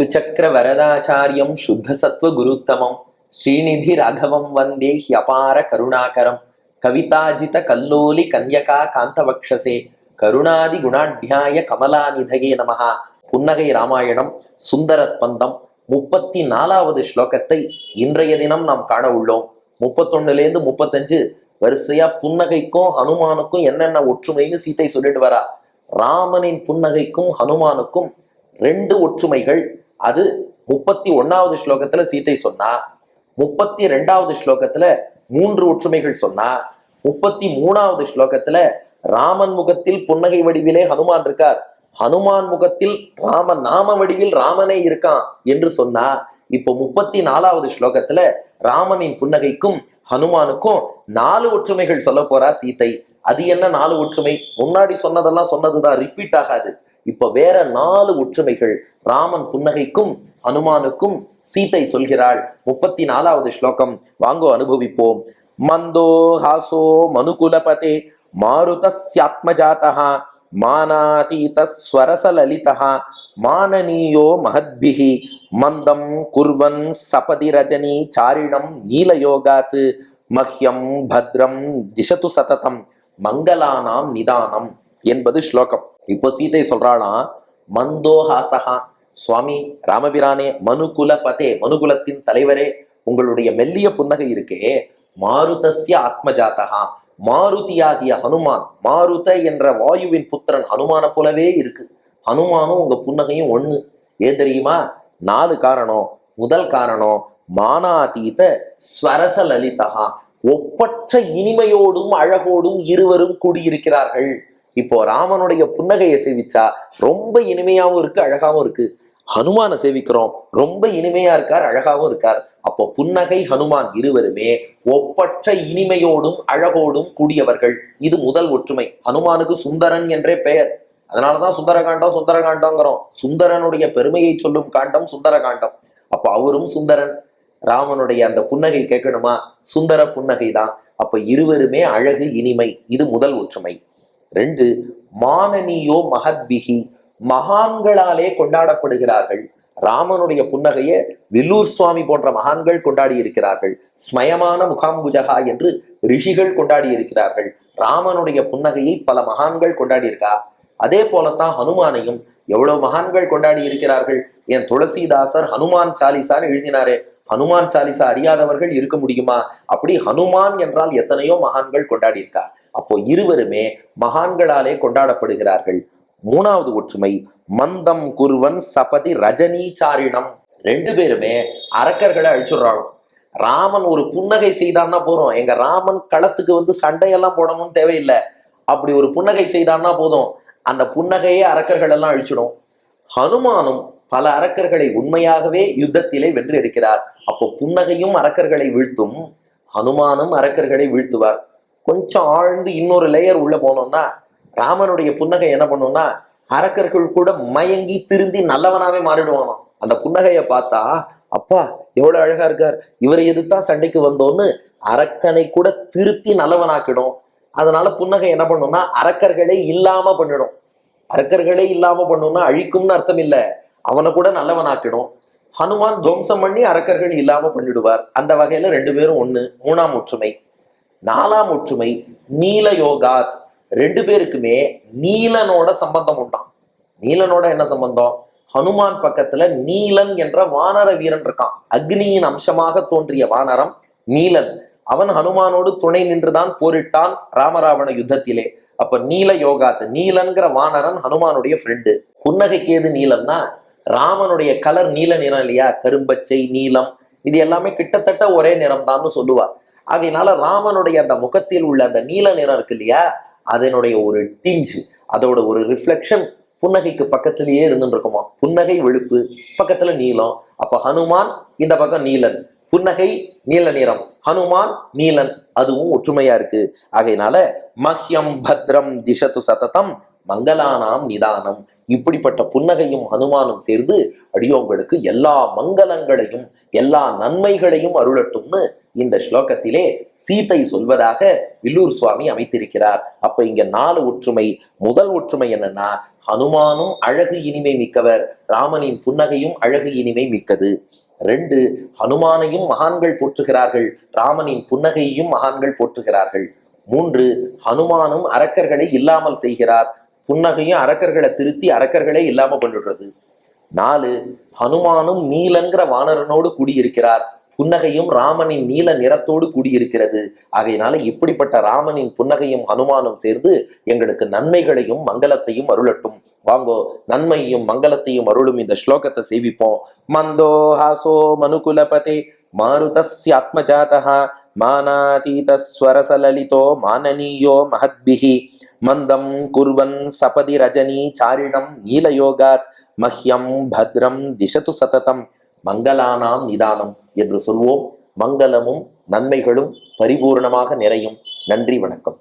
சுச்சக்கர வரதாச்சாரியம் சுத்த சத்வ குருத்தமம். ஸ்ரீநிதி ராகவம் வந்தே ஹியபார கருணாகரம். கவிதாஜித கல்லோலி கன்யகா காந்தபக்ஷசே கருணாதி குணாட்யாய கமலாநிதயே நமஹா. புன்னகை ராமாயணம் சுந்தர ஸ்பந்தம். முப்பத்தி நாலாவது ஸ்லோகத்தை இன்றைய தினம் நாம் காண உள்ளோம். முப்பத்தொன்னுலேருந்து முப்பத்தஞ்சு வரிசையா புன்னகைக்கும் ஹனுமானுக்கும் என்னென்ன ஒற்றுமைன்னு சீத்தை சொல்லிட்டு வரா. ராமனின் புன்னகைக்கும் ஹனுமானுக்கும் ரெண்டு ஒற்றுமைகள் அது முப்பத்தி ஒன்னாவது ஸ்லோகத்துல சீத்தை சொன்னா முப்பத்தி ரெண்டாவது ஸ்லோகத்துல மூன்று ஒற்றுமைகள் சொன்னா முப்பத்தி மூணாவது ஸ்லோகத்துல ராமன் முகத்தில் புன்னகை வடிவிலே ஹனுமான் இருக்கார். ஹனுமான் முகத்தில் ராம நாம வடிவில் ராமனே இருக்கான் என்று சொன்னா இப்போ முப்பத்தி நாலாவது ஸ்லோகத்துல ராமனின் புன்னகைக்கும் ஹனுமானுக்கும் நாலு ஒற்றுமைகள் சொல்ல போறா சீதை அது என்ன நாலு ஒற்றுமை? முன்னாடி சொன்னதெல்லாம் சொன்னதுதான் ரிப்பீட் ஆகாது. இப்ப வேற நாலு ஒற்றுமைகள் ராமன் புன்னகைக்கும் ஹனுமானுக்கும் சீதை சொல்கிறாள். முப்பத்தி நாலாவது ஸ்லோகம். வாங்கோ அனுபவிப்போம். மந்தோ ஹாசோ மனுகுலபதே மாருதஸ்யாத்மஜாதா மானாதீத ஸ்வரசலலிதா மானனீயோ மகத்பிகி மந்தம் குர்வன் சபதி ரஜனி சாரிணம் நீலயோகாத்து மஹ்யம் பத்ரம் திசத்து சததம். மங்களானாம் நிதானம் என்பது ஸ்லோகம். இப்போ சீதை சொல்றாளாம் மந்தோஹாசகா சுவாமி ராமபிரானே மனுகுல பதே மனுகுலத்தின் தலைவரே உங்களுடைய மெல்லிய புன்னகை இருக்கே. மாருதஸ்ய ஆத்மஜாதகா மாருதியாகிய ஹனுமான் மாருத என்ற வாயுவின் புத்திரன் ஹனுமான போலவே இருக்கு. ஹனுமானும் உங்க புன்னகையும் ஒண்ணு. ஏன் தெரியுமா? நாலு காரணம். முதல் காரணம் மானாதீத ஸ்வரச லலிதகா ஒப்பற்ற இனிமையோடும் அழகோடும் இருவரும் கூடியிருக்கிறார்கள். இப்போ ராமனுடைய புன்னகையை சேவிச்சா ரொம்ப இனிமையாவும் இருக்கு அழகாவும் இருக்கு. ஹனுமான சேவிக்கிறோம் ரொம்ப இனிமையா இருக்கார் அழகாவும் இருக்கார். அப்போ புன்னகை ஹனுமான் இருவருமே ஒப்பற்ற இனிமையோடும் அழகோடும் கூடியவர்கள். இது முதல் ஒற்றுமை. ஹனுமானுக்கு சுந்தரன் என்றே பெயர். அதனாலதான் சுந்தரகாண்டம் சுந்தரகாண்டம்ங்கிறோம். சுந்தரனுடைய பெருமையை சொல்லும் காண்டம் சுந்தரகாண்டம். அப்போ அவரும் சுந்தரன். ராமனுடைய அந்த புன்னகை கேட்கணுமா? சுந்தர புன்னகை தான் அப்ப இருவருமே அழகு இனிமை இது முதல் ஒற்றுமை. ரெண்டு மானனியோ மகத்பிகி மகான்களாலே கொண்டாடப்படுகிறார்கள். ராமனுடைய புன்னகையை வில்லூர் சுவாமி போன்ற மகான்கள் கொண்டாடி இருக்கிறார்கள் ஸ்மயமான முகாம்புஜகா என்று ரிஷிகள் கொண்டாடி இருக்கிறார்கள் ராமனுடைய புன்னகையை பல மகான்கள் கொண்டாடி இருக்கா அதே போலத்தான் ஹனுமானையும் எவ்வளவு மகான்கள் கொண்டாடி இருக்கிறார்கள் என் துளசிதாசர் ஹனுமான் சாலிசான்னு எழுதினாரே. ஹனுமான் சாலிசா அறியாதவர்கள் இருக்க முடியுமா? அப்படி ஹனுமான் என்றால் எத்தனையோ மகான்கள் கொண்டாடி இருக்கா அப்போ இருவருமே மகான்களாலே கொண்டாடப்படுகிறார்கள். மூணாவது ஒற்றுமை மந்தம் குருவன் சபதி ரஜனீச்சாரிணம் ரெண்டு பேருமே அரக்கர்களை அழிச்சுடுறாங்க. ராமன் ஒரு புன்னகை செய்தான்னா போறோம் எங்க ராமன் களத்துக்கு வந்து சண்டையெல்லாம் போடணும்னு தேவையில்லை. அப்படி ஒரு புன்னகை செய்தான்னா போதும். அந்த புன்னகையே அரக்கர்கள் எல்லாம் அழிச்சிடும். ஹனுமானும் பல அரக்கர்களை உண்மையாகவே யுத்தத்திலே வென்று இருக்கிறார் அப்போ புன்னகையும் அரக்கர்களை வீழ்த்தும் ஹனுமானும் அரக்கர்களை வீழ்த்துவார். கொஞ்சம் ஆழ்ந்து இன்னொரு லேயர் உள்ள போனோம்னா ராமனுடைய புன்னகை என்ன பண்ணும்னா அரக்கர்கள் கூட மயங்கி திருந்தி நல்லவனாவே மாறிடுவானோ. அந்த புன்னகையை பார்த்தா அப்பா எவ்வளவு அழகா இருக்கார். இவரை எதிர்த்தா சண்டைக்கு வந்தோன்னு அரக்கனை கூட திருப்பி நல்லவனாக்கிடும். அதனால புன்னகை என்ன பண்ணும்னா அரக்கர்களே இல்லாம பண்ணிடும். அரக்கர்களே இல்லாம பண்ணும்னா அழிக்கும்னு அர்த்தம் இல்லை. அவனை கூட நல்லவனாக்கிடும். ஹனுமான் துவம்சம் பண்ணி அரக்கர்கள் இல்லாம பண்ணிடுவார். அந்த வகையில ரெண்டு பேரும் ஒண்ணு மூணாம் ஒற்றுமை. நாலாம் ஒற்றுமை நீல யோகாத். ரெண்டு பேருக்குமே நீலனோட சம்பந்தம் உண்டாம். நீலனோட என்ன சம்பந்தம்? ஹனுமான் பக்கத்துல நீலன் என்ற வானர வீரன் இருக்கான். அக்னியின் அம்சமாக தோன்றிய வானரம் நீலன். அவன் ஹனுமானோடு துணை நின்றுதான் போரிட்டான் ராமராவண யுத்தத்திலே. அப்ப நீல யோகாத் நீலன்கிற வானரன் ஹனுமானுடைய ஃப்ரெண்டு புன்னகைக்கு ஏது நீலம்னா ராமனுடைய கலர் நீல நிறம் இல்லையா? கரும்பச்சை நீலம். இது எல்லாமே கிட்டத்தட்ட ஒரே நிறம் தான்னு சொல்லுவா. அதனால ராமனுடைய அந்த முகத்தில் உள்ள அந்த நீல நிறம் இருக்கு இல்லையா? அதனுடைய ஒரு டிஞ்சு அதோட ஒரு ரிஃப்ளெக்ஷன் புன்னகைக்கு பக்கத்திலேயே இருந்துருக்குமா புன்னகை வெளுப்பு பக்கத்துல நீலம். அப்ப ஹனுமான் இந்த பக்கம் நீலன். புன்னகை நீல நிறம். ஹனுமான் நீலன். அதுவும் ஒற்றுமையா இருக்கு. ஆகையினால மஹ்யம் பத்ரம் திஷத்து சததம் மங்களானாம் நிதானம். இப்படிப்பட்ட புன்னகையும் ஹனுமானும் சேர்ந்து அடியோங்களுக்கு எல்லா மங்களங்களையும் எல்லா நன்மைகளையும் அருளட்டும்னு இந்த ஸ்லோகத்திலே சீதை சொல்வதாக வில்லூர் சுவாமி அமைத்திருக்கிறார். அப்ப இங்க நாலு ஒற்றுமை. முதல் ஒற்றுமை என்னன்னா ஹனுமானும் அழகு இனிமை மிக்கவர். ராமனின் புன்னகையும் அழகு இனிமை மிக்கது. ரெண்டு ஹனுமானையும் மகான்கள் போற்றுகிறார்கள். ராமனின் புன்னகையையும் மகான்கள் போற்றுகிறார்கள். மூன்று ஹனுமானும் அரக்கர்களை இல்லாமல் செய்கிறார். புன்னகையும் அரக்கர்களை திருத்தி அரக்கர்களே இல்லாம பண்ணிடுறது நாலு ஹனுமானும் நீலங்கிற வானரனோடு கூடியிருக்கிறார். புன்னகையும் ராமனின் நீல நிறத்தோடு கூடியிருக்கிறது. ஆகையினால இப்படிப்பட்ட ராமனின் புன்னகையும் ஹனுமானும் சேர்ந்து எங்களுக்கு நன்மைகளையும் மங்களத்தையும் அருளட்டும். வாங்கோ நன்மையும் மங்களத்தையும் அருளும் இந்த ஸ்லோகத்தை சேவிப்போம். மந்தோ ஹாசோ மனுகுலபதே மாருதஸ்யாத்மஜாதா மானாதீதஸ்வரசலலிதோ மானனீயோ மஹத்பிஹி மந்தம் குர்வன் சபதி ரஜனி சாரிணம் நீலயோகாத் மஹ்யம் பத்ரம் திசது சததம் மங்களானாம் நிதானம் என்று சொல்வோம். மங்களமும் நன்மைகளும் பரிபூர்ணமாக நிறையும். நன்றி வணக்கம்.